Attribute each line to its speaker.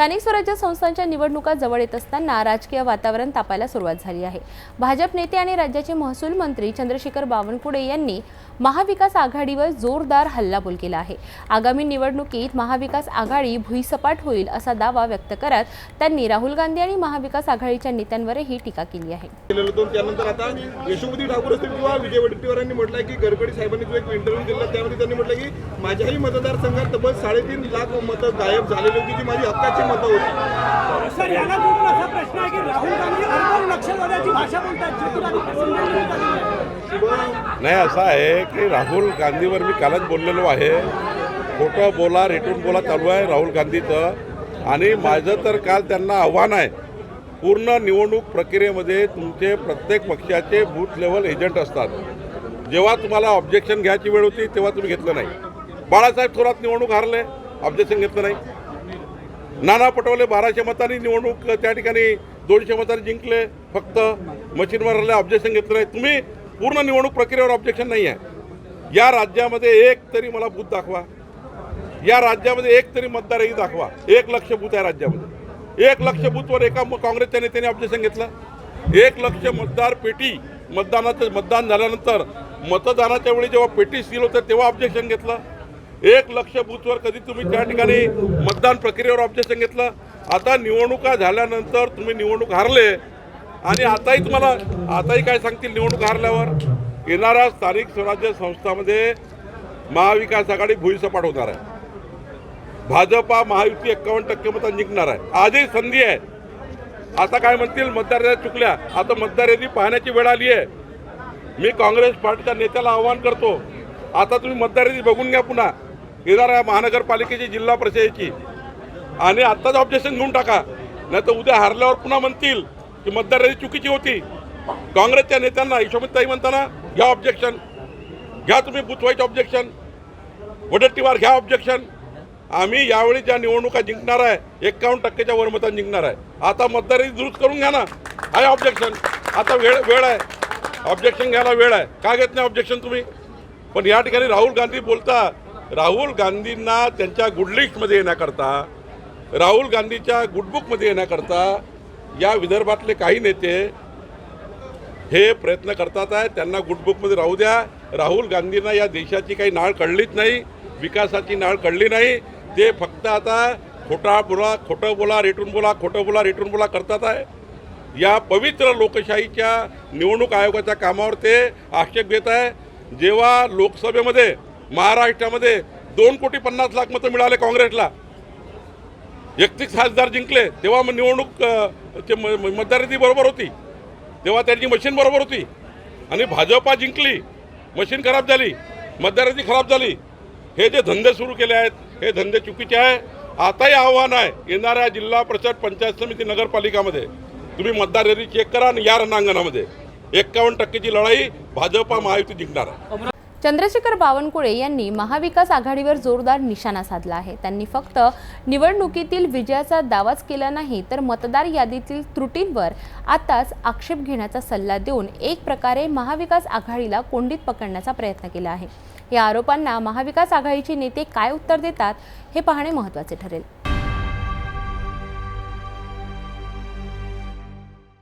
Speaker 1: स्थानिक स्वराज्य संस्थांच्या निवडणुका जवळ येत असताना राजकीय वातावरण तापायला सुरुवात झाली आहे. भाजप नेते आणि राज्याचे महसूल मंत्री चंद्रशेखर बावनकुळे यांनी महाविकास आघाडीवर जोरदार हल्लाबोल केला आहे. आगामी निवडणुकीत महाविकास आघाडी भुईसपाट होईल असा दावा व्यक्त करत त्यांनी राहुल गांधी आणि महाविकास आघाडीच्या नेत्यांवरही टीका केली आहे.
Speaker 2: त्यानंतर आता यशोमती ठाकूर असतील किंवा विजय वडेट्टीवारांनी म्हटलं की गडकरी साहेबांनी जो एक इंटरव्ह्यू दिला त्यामध्ये त्यांनी म्हटलं की माझ्याही मतदारसंघात तब्बल साडेतीन लाख मतं गायब झालेली होती जी माझी हक्काची मतं होती.
Speaker 3: सर याला जोडून असा प्रश्न आहे की राहुल गांधी अर्बन नक्षलवाद्याची भाषा बोलतात.
Speaker 4: नाही असं आहे की राहुल गांधीवर मी कालच बोललेलो आहे. खोटं बोला रेटून बोला चालू आहे राहुल गांधीचं. आणि माझं तर काल त्यांना आव्हान आहे पूर्ण निवडणूक प्रक्रियेमध्ये तुमचे प्रत्येक पक्षाचे बूथ लेवल एजंट असतात. जेव्हा तुम्हाला ऑब्जेक्शन घ्यायची वेळ होती तेव्हा तुम्ही घेतलं नाही. बाळासाहेब थोरात निवडणूक हारले ऑब्जेक्शन घेतलं नाही. नाना पटोले बाराशे मतांनी निवडणूक त्या ठिकाणी दोनशे मतांनी जिंकले फक्त मशीनवर ऑब्जेक्शन घेतलं नाही तुम्ही पूर्ण निवडणूक प्रक्रियेवर ऑब्जेक्शन नाही आहे. या राज्यामध्ये एक तरी मला बूथ दाखवा. या राज्यामध्ये एक तरी मतदारही दाखवा. एक लक्ष बूथ आहे राज्यामध्ये. एक लक्ष बूथवर एका काँग्रेसच्या नेत्याने ऑब्जेक्शन घेतलं. एक लक्ष मतदार पेटी मतदानाचं मतदान झाल्यानंतर मतदानाच्या वेळी जेव्हा पेटी सील होतं तेव्हा ऑब्जेक्शन घेतलं. एक लक्ष बूथवर कधी तुम्ही त्या ठिकाणी मतदान प्रक्रियेवर ऑब्जेक्शन घेतलं? आता निवडणुका झाल्यानंतर तुम्ही निवडणूक हारले. आणि आताही तुम्हाला आताही काय सांगतील निवडणूक हारल्यावर? येणाऱ्या स्थानिक स्वराज्य संस्थामध्ये महाविकास आघाडी भुईसपाट होणार आहे. भाजपा महायुती एक्कावन्न टक्के मतात जिंकणार आहे. आजही संधी आहे. आता काय म्हणतील? मतदार याद्या चुकल्या. आता मतदार यादी पाहण्याची वेळ आली आहे. मी काँग्रेस पार्टीच्या नेत्याला आवाहन करतो. आता तुम्ही मतदार यादी बघून घ्या पुन्हा. येणाऱ्या महानगरपालिकेची जिल्हा परिषदेची. आणि आत्ताच ऑब्जेक्शन घेऊन टाका. नाही तर उद्या हरल्यावर पुन्हा म्हणतील की मतदार यादी चुकीची होती. काँग्रेसच्या नेत्यांना यशोमताई म्हणताना घ्या ऑब्जेक्शन घ्या तुम्ही बुथवाईच ऑब्जेक्शन वडट्टीवार घ्या ऑब्जेक्शन आम्ही यावेळी ज्या निवडणुका जिंकणार आहे एक्कावन्न टक्केच्या वर मतांनी जिंकणार आहे. आता मतदार दुरुस्त करून घ्या ना. आहे ऑब्जेक्शन आता वेळ वेळ आहे. ऑब्जेक्शन घ्यायला वेळ आहे. का घेत नाही ऑब्जेक्शन तुम्ही? पण या ठिकाणी राहुल गांधी बोलता राहुल गांधींना त्यांच्या गुडलिस्टमध्ये येण्याकरता राहुल गांधीच्या गुडबुकमध्ये येण्याकरता या विदर्भातले काही नेते हे प्रयत्न करतात आहे. त्यांना गुडबुकमध्ये राहू द्या. राहुल गांधींना या देशाची काही नाळ कळलीच नाही विकासाची नाळ कळली नाही. ते फक्त आता खोटा बोला खोटं बोला रेटून बोला खोटं बोला रेटून बोला करतात आहे. या पवित्र लोकशाहीच्या निवडणूक आयोगाच्या कामावर ते आक्षेप घेत आहे. जेव्हा लोकसभेमध्ये महाराष्ट्रामध्ये दोन कोटी पन्नास लाख मतं मिळाले काँग्रेसला. एकतीस खासदार जिंकले तेव्हा मग निवडणूक अ, म- बरोबर होती. तेव्हा त्यांची मशीन बरोबर होती. आणि भाजपा जिंकली मशीन खराब झाली मतदाराची खराब झाली. हे जे धंदे सुरू केले आहेत हे धंदे चुकीचे आहे. आताही आव्हान आहे येणाऱ्या जिल्हा परिषद पंचायत समिती नगरपालिकामध्ये. तुम्ही मतदार यादी चेक करा आणि या रणांगणामध्ये. एक्कावन्न टक्केची लढाई भाजपा महायुती जिंकणार आहे.
Speaker 1: चंद्रशेखर बावनकुळे यांनी महाविकास आघाडीवर जोरदार निशाणा साधला आहे. त्यांनी फक्त निवडणुकीतील विजयाचा दावाच केला नाही तर मतदार यादीतील त्रुटींवर आताच आक्षेप घेण्याचा सल्ला देऊन एक प्रकारे महाविकास आघाडीला कोंडीत पकडण्याचा प्रयत्न केला आहे. या आरोपांना महाविकास आघाडीचे नेते काय उत्तर देतात हे पाहणे महत्त्वाचे ठरेल.